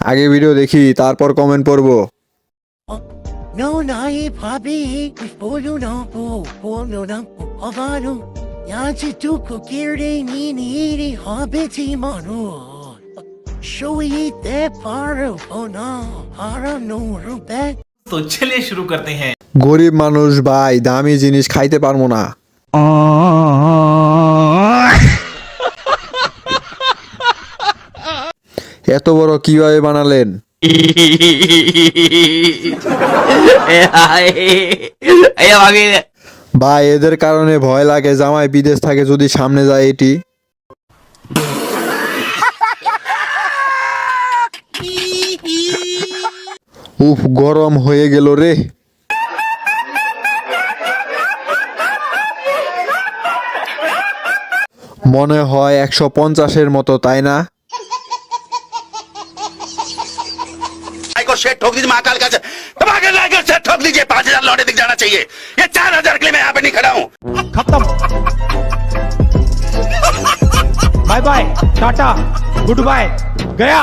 আগে ভিডিও দেখি তারপর কমেন্ট পড়ব। তো চলে শুরু করতে হ্যাঁ। গরিব মানুষ ভাই দামি জিনিস খাইতে পারব না। এত বড় কীভাবে বানালেন? ভাই, এদের কারণে ভয় লাগে, জামাই বিদেশ থাকে যদি সামনে যায় এটি। উফ, গরম হয়ে গেল রে। মনে হয় একশো পঞ্চাশের মতো, তাই না? को शेट ठोक दीजिए, महाकाल का तबाकर लाकर शेट ठोक दीजिए, पाँच हज़ार लौटे दिख जाना चाहिए। ये चार हज़ार के लिए मैं यहाँ पे नहीं खड़ा हूँ। खत्म। Bye bye tata good bye गया।